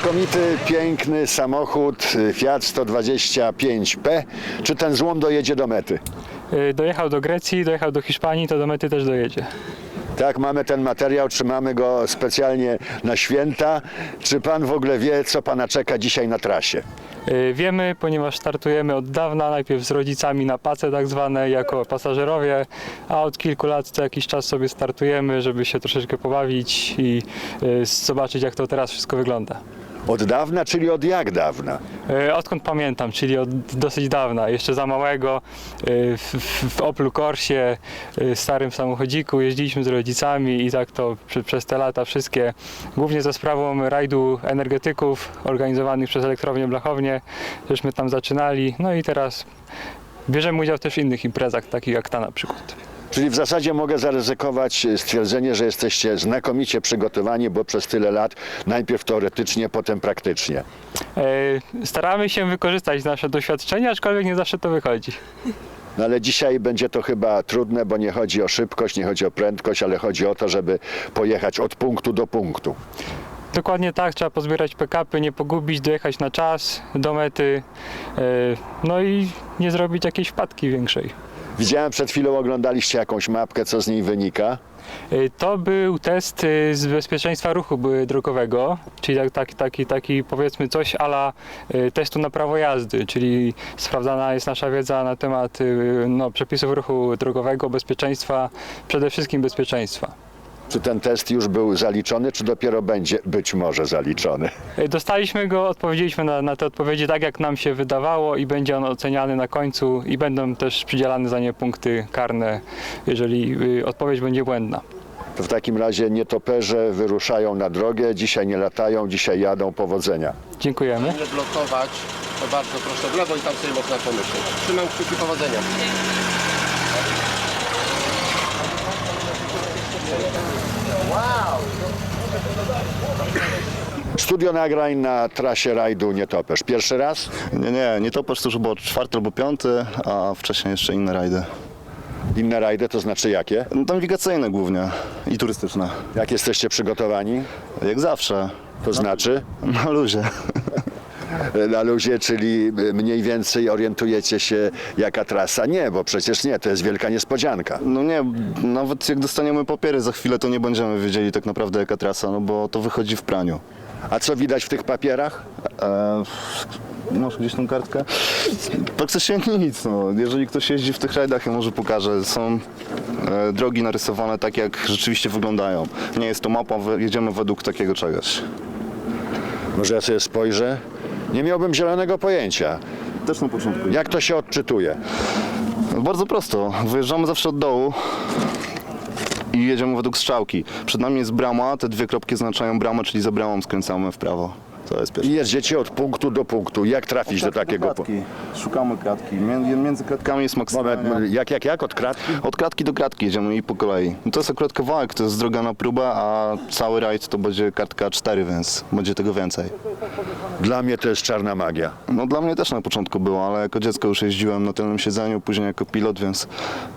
Znakomity, piękny samochód y, Fiat 125P. Czy ten złom dojedzie do mety? Y, Dojechał do Grecji, dojechał do Hiszpanii, to do mety też dojedzie. Tak, mamy ten materiał, trzymamy go specjalnie na święta. Czy pan w ogóle wie, co pana czeka dzisiaj na trasie? Y, Wiemy, ponieważ startujemy od dawna, najpierw z rodzicami na pace tak zwane, jako pasażerowie, a od kilku lat co jakiś czas sobie startujemy, żeby się troszeczkę pobawić i zobaczyć jak to teraz wszystko wygląda. Od dawna, czyli od jak dawna? Y, Odkąd pamiętam, czyli od dosyć dawna, jeszcze za małego, y, w, w, w Oplu Corsie, y, starym samochodziku, jeździliśmy z rodzicami i tak to przez te lata wszystkie, głównie za sprawą rajdu energetyków organizowanych przez elektrownię Blachownię, żeśmy tam zaczynali, no i teraz bierzemy udział też w innych imprezach, takich jak ta na przykład. Czyli w zasadzie mogę zaryzykować stwierdzenie, że jesteście znakomicie przygotowani, bo przez tyle lat najpierw teoretycznie, potem praktycznie. Y, Staramy się wykorzystać nasze doświadczenia, aczkolwiek nie zawsze to wychodzi. No ale dzisiaj będzie to chyba trudne, bo nie chodzi o szybkość, nie chodzi o prędkość, ale chodzi o to, żeby pojechać od punktu do punktu. Dokładnie tak, trzeba pozbierać pick-upy, nie pogubić, dojechać na czas do mety, e, no i nie zrobić jakiejś wpadki większej. Widziałem przed chwilą, oglądaliście jakąś mapkę, co z niej wynika. E, To był test e, z bezpieczeństwa ruchu drogowego, czyli tak, taki, taki, taki powiedzmy coś ala e, testu na prawo jazdy, czyli sprawdzana jest nasza wiedza na temat no, przepisów ruchu drogowego, bezpieczeństwa, przede wszystkim bezpieczeństwa. Czy ten test już był zaliczony, czy dopiero będzie być może zaliczony? E, Dostaliśmy go, odpowiedzieliśmy na, na te odpowiedzi tak, jak nam się wydawało i będzie on oceniany na końcu i będą też przydzielane za nie punkty karne, jeżeli y, odpowiedź będzie błędna. To w takim razie nietoperze wyruszają na drogę, dzisiaj nie latają, dzisiaj jadą, powodzenia. Dziękujemy. nie blokować, to bardzo proszę w lewo i tam sobie można pomyśleć. Trzymam kciuki powodzenia. Studio nagrań na trasie rajdu Nietoperz. Pierwszy raz? Nie, nie, nie topasz to już było czwarty albo piąty, a wcześniej jeszcze inne rajdy. Inne rajdy to znaczy jakie? No, nawigacyjne głównie i turystyczne. Jak jesteście przygotowani? Jak zawsze, To znaczy na luzie. Na luzie, czyli mniej więcej orientujecie się jaka trasa? Nie, bo przecież nie, to jest wielka niespodzianka. No nie, nawet jak dostaniemy papiery za chwilę, to nie będziemy wiedzieli tak naprawdę jaka trasa, no bo to wychodzi w praniu. A co widać w tych papierach? E, masz gdzieś tą kartkę? Praktycznie nic, no. Jeżeli ktoś jeździ w tych rajdach, ja może pokażę. Są e, drogi narysowane tak, jak rzeczywiście wyglądają. Nie jest to mapa, jedziemy według takiego czegoś. Może ja sobie spojrzę? Nie miałbym zielonego pojęcia. Też na początku. Jak to się odczytuje? Bardzo prosto. Wyjeżdżamy zawsze od dołu i jedziemy według strzałki. Przed nami jest brama, te dwie kropki oznaczają bramę, czyli za bramą skręcamy w prawo. To jest pierwsze. Jedziecie od punktu do punktu. Jak trafić do takiego punktu? kratki. Szukamy kratki. Między, między kratkami jest maksymalnie... Moment, jak, jak, jak? Od kratki? Od kratki do kratki jedziemy i po kolei. To jest akurat kawałek, to jest droga na próbę, a cały rajd to będzie kartka 4, więc będzie tego więcej. Dla mnie to jest czarna magia. No dla mnie też na początku było, ale jako dziecko już jeździłem na tylnym siedzeniu, później jako pilot, więc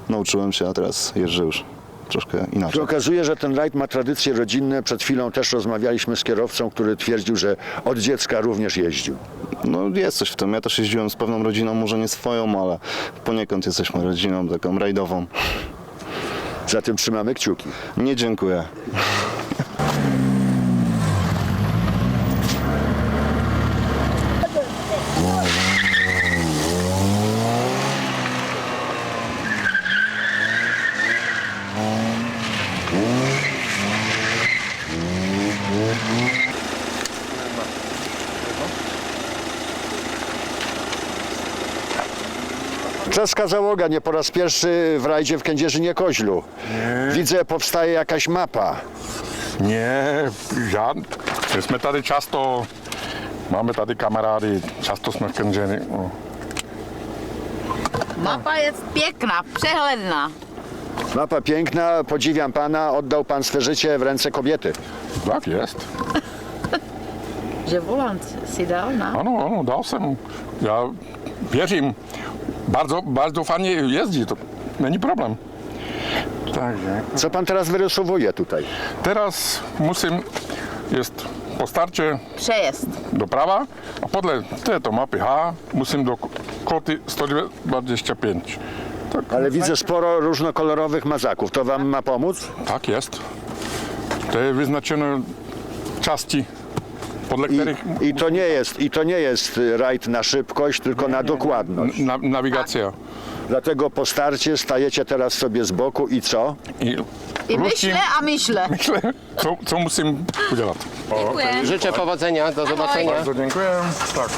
nauczyłem się, a teraz jeżdżę już troszkę Się inaczej. okazuje, że ten rajd ma tradycje rodzinne. Przed chwilą też rozmawialiśmy z kierowcą, który twierdził, że od dziecka również jeździł. No jest coś w tym. Ja też jeździłem z pewną rodziną, może nie swoją, ale poniekąd jesteśmy rodziną taką rajdową. Za tym trzymamy kciuki. Nie dziękuję. Czeska załoga nie po raz pierwszy w rajdzie w Kędzierzynie-Koźlu. Widzę, powstaje jakaś mapa. Nie, ja, jsme tady často, máme tady kamarády, často jsme v. No. Mapa jest piękna, przehledna. Mapa piękna, podziwiam pana, oddał pan swe życie w ręce kobiety. Tak jest. Že volant si dal na... Ano, ano, dal jsem. Já věřím. Bardzo, bardzo fajnie jezdí, to není problém. Takže Co pan teraz wyrysowuje tutaj? teraz musím jest po starcie Przejazd. do prawa, a podle této mapy H musím do koty 125. Tak, Ale widzę sporo różnokolorowych mazaków. To wam ma pomóc? tak jest. To jest wyznaczone części, podle I, których i, to nie jest, I to nie jest y, rajd na szybkość, tylko na dokładność. na, nawigacja. Dlatego po starcie stajecie teraz sobie z boku i co? I, I myślę, a myślę. myślę, co, co musimy udzielać. Życzę powodzenia, do zobaczenia. Bardzo dziękuję. Tak.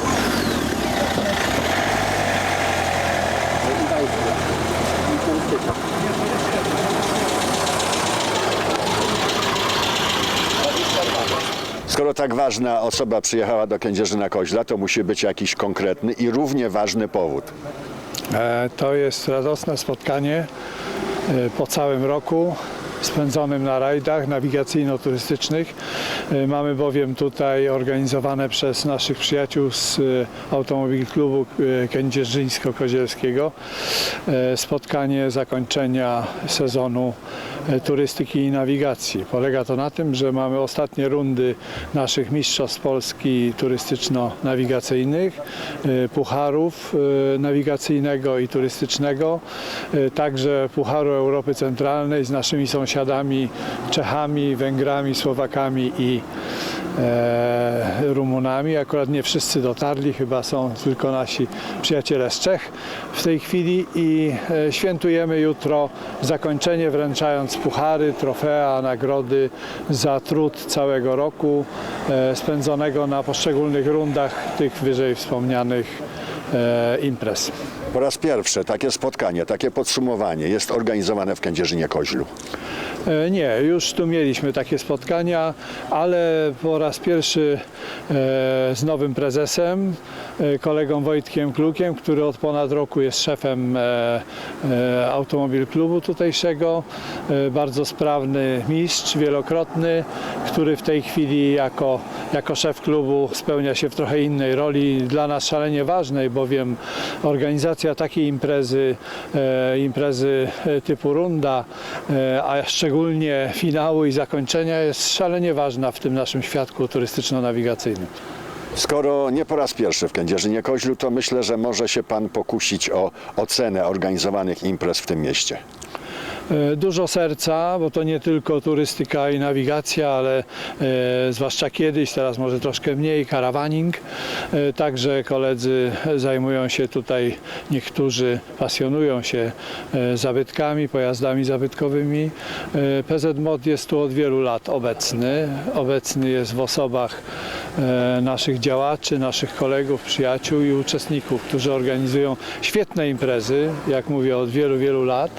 Skoro tak ważna osoba przyjechała do Kędzierzyna Koźla, to musi być jakiś konkretny i równie ważny powód. E, To jest radosne spotkanie e, po całym roku spędzonym na rajdach nawigacyjno-turystycznych. E, Mamy bowiem tutaj organizowane przez naszych przyjaciół z e, Automobil Klubu e, Kędzierzyńsko-Kozielskiego spotkanie zakończenia sezonu turystyki i nawigacji. Polega to na tym, że mamy ostatnie rundy naszych mistrzostw Polski turystyczno-nawigacyjnych, pucharów nawigacyjnego i turystycznego, także Pucharu Europy Centralnej z naszymi sąsiadami Czechami, Węgrami, Słowakami i e, Rumunami. Akurat nie wszyscy dotarli, chyba są tylko nasi przyjaciele z Czech w tej chwili i e, świętujemy jutro zakończenie wręczając puchary, trofea, nagrody za trud całego roku e, spędzonego na poszczególnych rundach tych wyżej wspomnianych e, imprez. Po raz pierwszy takie spotkanie, takie podsumowanie jest organizowane w Kędzierzynie Koźlu. E, Nie, już tu mieliśmy takie spotkania, ale po raz pierwszy e, z nowym prezesem, e, kolegą Wojtkiem Klukiem, który od ponad roku jest szefem automobil klubu tutejszego. Bardzo sprawny mistrz, wielokrotny, który w tej chwili jako, jako szef klubu spełnia się w trochę innej roli, dla nas szalenie ważnej, bowiem organizacja takiej imprezy, imprezy typu runda, a szczególnie finału i zakończenia jest szalenie ważna w tym naszym świadku turystyczno-nawigacyjnym. Skoro nie po raz pierwszy w Kędzierzynie Koźlu, to myślę, że może się Pan pokusić o ocenę organizowanych imprez w tym mieście. E, Dużo serca, bo to nie tylko turystyka i nawigacja, ale e, zwłaszcza kiedyś, teraz może troszkę mniej, karawaning. E, także koledzy zajmują się tutaj, niektórzy pasjonują się zabytkami, pojazdami zabytkowymi. PZ Mod jest tu od wielu lat obecny. Obecny jest w osobach naszych działaczy, naszych kolegów, przyjaciół i uczestników, którzy organizują świetne imprezy, jak mówię, od wielu, wielu lat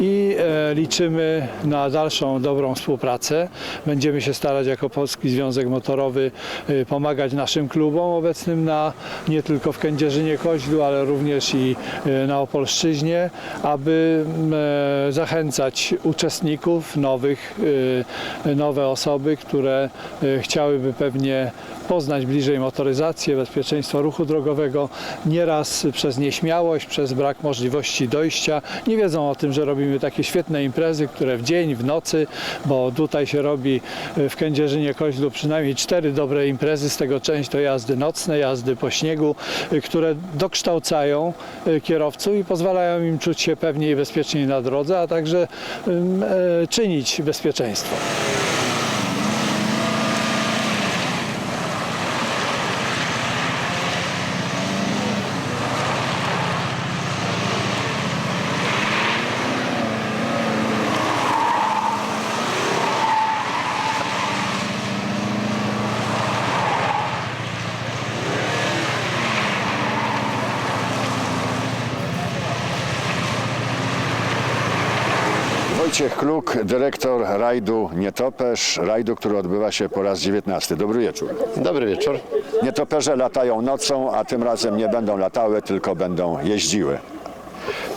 i e, liczymy na dalszą dobrą współpracę. Będziemy się starać jako Polski Związek Motorowy e, pomagać naszym klubom obecnym na, nie tylko w Kędzierzynie Koźlu, ale również i e, na Opolszczyźnie, aby e, zachęcać uczestników, nowych, e, nowe osoby, które chciałyby pewnie poznać bliżej motoryzację, bezpieczeństwo ruchu drogowego, nieraz przez nieśmiałość, przez brak możliwości dojścia. Nie wiedzą o tym, że robimy takie świetne imprezy, które w dzień, w nocy, bo tutaj się robi e, w Kędzierzynie Koźlu przynajmniej cztery dobre imprezy, z tego część to jazdy nocne, jazdy po śniegu, e, które dokształcają e, kierowców i pozwalają im czuć się pewniej i bezpieczniej na drodze, a także czynić bezpieczeństwo. Wojciech Kluk, dyrektor rajdu Nietoperz, rajdu, który odbywa się po raz 19. Dobry wieczór. Dobry wieczór. Nietoperze latają nocą, a tym razem nie będą latały, tylko będą jeździły.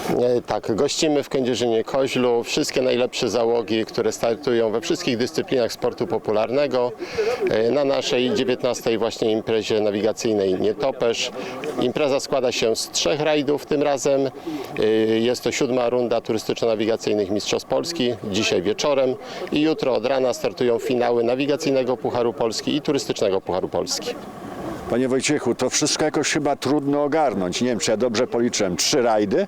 E, Tak, gościmy w Kędzierzynie Koźlu wszystkie najlepsze załogi, które startują we wszystkich dyscyplinach sportu popularnego. E, Na naszej 19 właśnie imprezie nawigacyjnej Nietoperz. Impreza składa się z trzech rajdów tym razem. E, Jest to siódma runda turystyczno-nawigacyjnych Mistrzostw Polski, dzisiaj wieczorem i jutro od rana startują finały nawigacyjnego Pucharu Polski i turystycznego Pucharu Polski. Panie Wojciechu, to wszystko jakoś chyba trudno ogarnąć. Nie wiem, czy ja dobrze policzyłem. Trzy rajdy?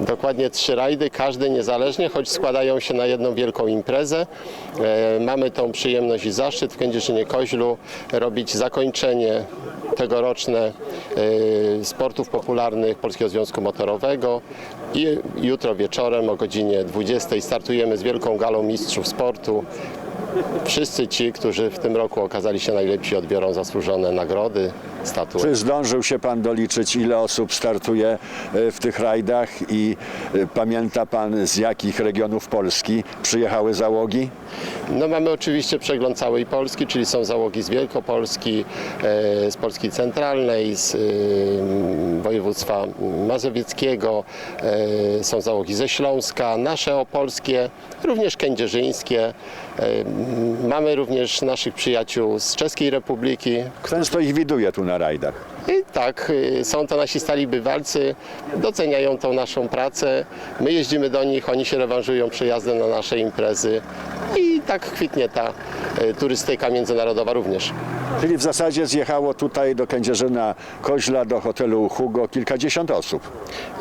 Dokładnie trzy rajdy, każdy niezależnie, choć składają się na jedną wielką imprezę. E, mamy tą przyjemność i zaszczyt w Kędzierzynie Koźlu robić zakończenie tegoroczne e, sportów popularnych Polskiego Związku Motorowego i jutro wieczorem o godzinie 20 startujemy z wielką galą mistrzów sportu. Wszyscy ci, którzy w tym roku okazali się najlepsi, odbiorą zasłużone nagrody, Czy zdążył się pan doliczyć, ile osób startuje e, w tych rajdach i e, pamięta pan z jakich regionów Polski przyjechały załogi? No mamy oczywiście przegląd całej Polski, czyli są załogi z Wielkopolski, e, z Polski Centralnej, z województwa mazowieckiego, są załogi ze Śląska, nasze opolskie, również kędzierzyńskie. Mamy również naszych przyjaciół z Czeskiej Republiki. Często ich widuje tu na rajdach. I tak, y, są to nasi stali bywalcy, doceniają tą naszą pracę. My jeździmy do nich, oni się rewanżują przyjazdem na nasze imprezy. I tak kwitnie ta turystyka międzynarodowa również. Czyli w zasadzie zjechało tutaj do Kędzierzyna Koźla, do hotelu Hugo kilkadziesiąt osób.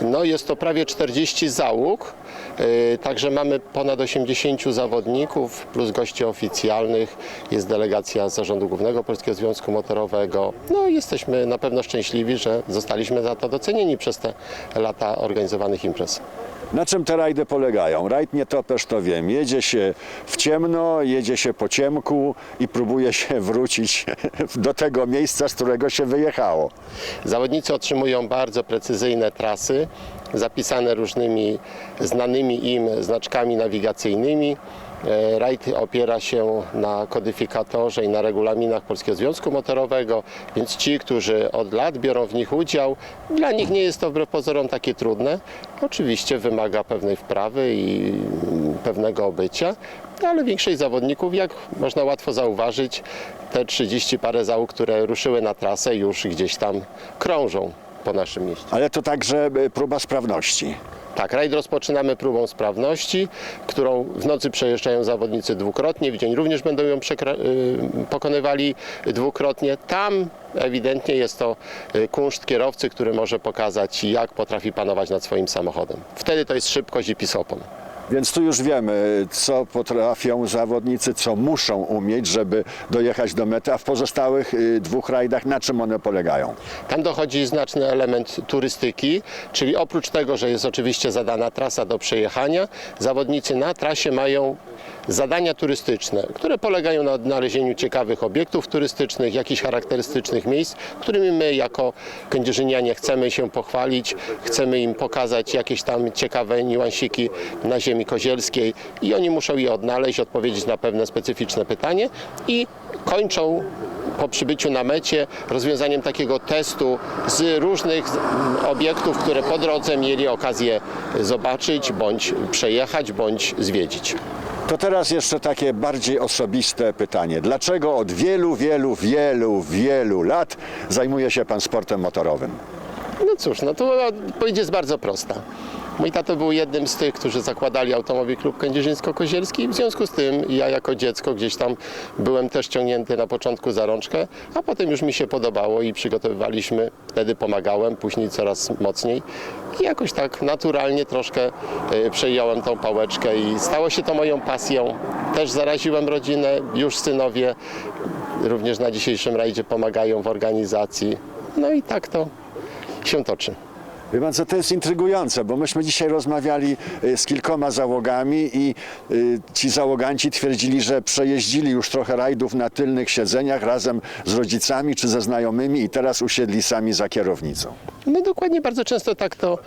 No jest to prawie 40 załóg, y, także mamy ponad 80 zawodników plus gości oficjalnych. Jest delegacja z Zarządu Głównego Polskiego Związku Motorowego. No jesteśmy na pewno szczęśliwi, że zostaliśmy za to docenieni przez te lata organizowanych imprez. Na czym te rajdy polegają? Rajd nietoperz to wiem. Jedzie się w ciemno, jedzie się po ciemku i próbuje się wrócić do tego miejsca, z którego się wyjechało. Zawodnicy otrzymują bardzo precyzyjne trasy, zapisane różnymi znanymi im znaczkami nawigacyjnymi. E, Rajd opiera się na kodyfikatorze i na regulaminach Polskiego Związku Motorowego, więc ci, którzy od lat biorą w nich udział, dla nich nie jest to wbrew pozorom takie trudne. Oczywiście wymaga pewnej wprawy i pewnego obycia, ale większość zawodników, jak można łatwo zauważyć, te 30 parę załóg, które ruszyły na trasę, już gdzieś tam krążą po naszym mieście. Ale to także e, próba sprawności. Tak, rajd rozpoczynamy próbą sprawności, którą w nocy przejeżdżają zawodnicy dwukrotnie, w dzień również będą ją y, pokonywali dwukrotnie. Tam ewidentnie jest to y, kunszt kierowcy, który może pokazać, jak potrafi panować nad swoim samochodem. Wtedy to jest szybkość i pisopon. Więc tu już wiemy, co potrafią zawodnicy, co muszą umieć, żeby dojechać do mety, a w pozostałych y, dwóch rajdach na czym one polegają? Tam dochodzi znaczny element turystyki, czyli oprócz tego, że jest oczywiście zadana trasa do przejechania, zawodnicy na trasie mają zadania turystyczne, które polegają na odnalezieniu ciekawych obiektów turystycznych, jakichś charakterystycznych miejsc, którymi my jako kędzierzynianie chcemy się pochwalić, chcemy im pokazać jakieś tam ciekawe niuansiki na ziemi kozielskiej i oni muszą je odnaleźć, odpowiedzieć na pewne specyficzne pytanie i kończą po przybyciu na mecie rozwiązaniem takiego testu z różnych obiektów, które po drodze mieli okazję zobaczyć, bądź przejechać, bądź zwiedzić. To teraz jeszcze takie bardziej osobiste pytanie. Dlaczego od wielu, wielu, wielu, wielu lat zajmuje się pan sportem motorowym? No cóż, no to odpowiedź jest bardzo prosta. Mój tato był jednym z tych, którzy zakładali Automobil Klub Kędzierzyńsko-Kozielski. W związku z tym ja jako dziecko gdzieś tam byłem też ciągnięty na początku za rączkę, a potem już mi się podobało i przygotowywaliśmy. Wtedy pomagałem, później coraz mocniej. I jakoś tak naturalnie troszkę y, przejąłem tą pałeczkę i stało się to moją pasją. Też zaraziłem rodzinę, już synowie również na dzisiejszym rajdzie pomagają w organizacji. No i tak to się toczy. Wie pan co, to jest intrygujące, bo myśmy dzisiaj rozmawiali y, z kilkoma załogami i y, ci załoganci twierdzili, że przejeździli już trochę rajdów na tylnych siedzeniach razem z rodzicami czy ze znajomymi i teraz usiedli sami za kierownicą. No dokładnie, bardzo często tak to,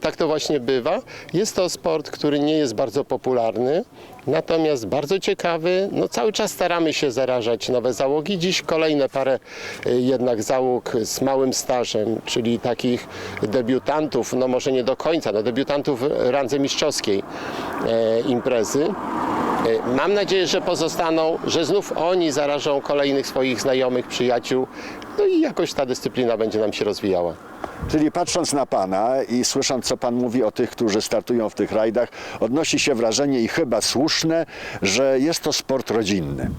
tak to właśnie bywa. Jest to sport, który nie jest bardzo popularny, natomiast bardzo ciekawy. No cały czas staramy się zarażać nowe załogi. Dziś kolejne parę y, jednak załóg z małym stażem, czyli takich debiutantów, no może nie do końca, no debiutantów randze mistrzowskiej e, imprezy. E, Mam nadzieję, że pozostaną, że znów oni zarażą kolejnych swoich znajomych, przyjaciół, no i jakoś ta dyscyplina będzie nam się rozwijała. Czyli patrząc na Pana i słysząc, co Pan mówi o tych, którzy startują w tych rajdach, odnosi się wrażenie i chyba słuszne, że jest to sport rodzinny.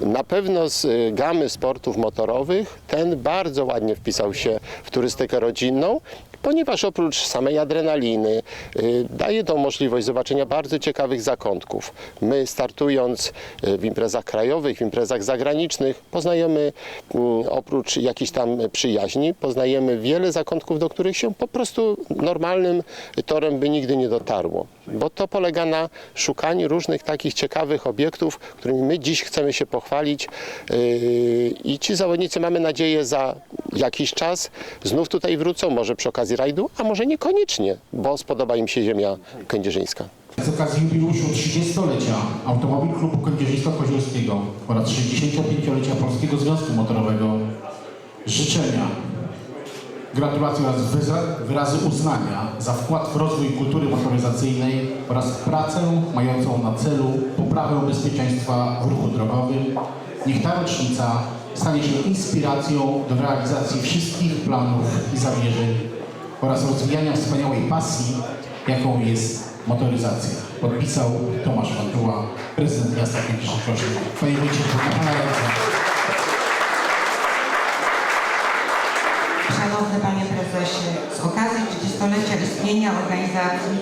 Na pewno z y, gamy sportów motorowych ten bardzo ładnie wpisał się w turystykę rodzinną, ponieważ oprócz samej adrenaliny y, daje to możliwość zobaczenia bardzo ciekawych zakątków. My startując y, w imprezach krajowych, w imprezach zagranicznych poznajemy mm, oprócz jakichś tam przyjaźni, poznajemy wiele zakątków, do których się po prostu normalnym torem by nigdy nie dotarło. Bo to polega na szukaniu różnych takich ciekawych obiektów, którymi my dziś chcemy się pochwalić i ci zawodnicy mamy nadzieję za jakiś czas znów tutaj wrócą, może przy okazji rajdu, a może niekoniecznie, bo spodoba im się ziemia kędzierzyńska. Z okazji jubileuszu 30-lecia Automobil Klubu Kędzierzyńsko-Kozielskiego oraz 65-lecia Polskiego Związku Motorowego życzenia, gratulacje oraz wyrazy uznania za wkład w rozwój kultury motoryzacyjnej oraz pracę mającą na celu poprawę bezpieczeństwa w ruchu drogowym. Niech ta rocznica stanie się inspiracją do realizacji wszystkich planów i zamierzeń oraz rozwijania wspaniałej pasji, jaką jest motoryzacja. Podpisał Tomasz Fantuła, prezydent miasta Kędzierzyn-Koźle. Panie. Szanowny Panie Prezesie, z okazji 30-lecia istnienia organizacji,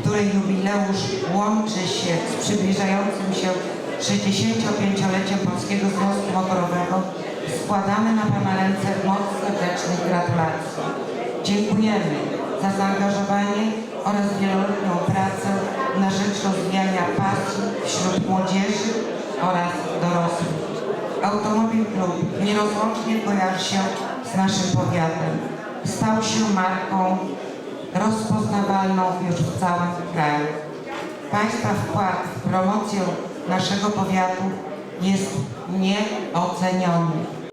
której jubileusz łączy się z przybliżającym się 65-leciem Polskiego Związku Motorowego, składamy na Pana ręce moc serdecznych gratulacji. Dziękujemy za zaangażowanie oraz wieloletnią pracę na rzecz rozwijania pasji wśród młodzieży oraz dorosłych. Automobil Klub nierozłącznie kojarzy się z naszym powiatem. Stał się marką rozpoznawalną już w całym kraju. Państwa wkład w promocję naszego powiatu jest nieoceniony.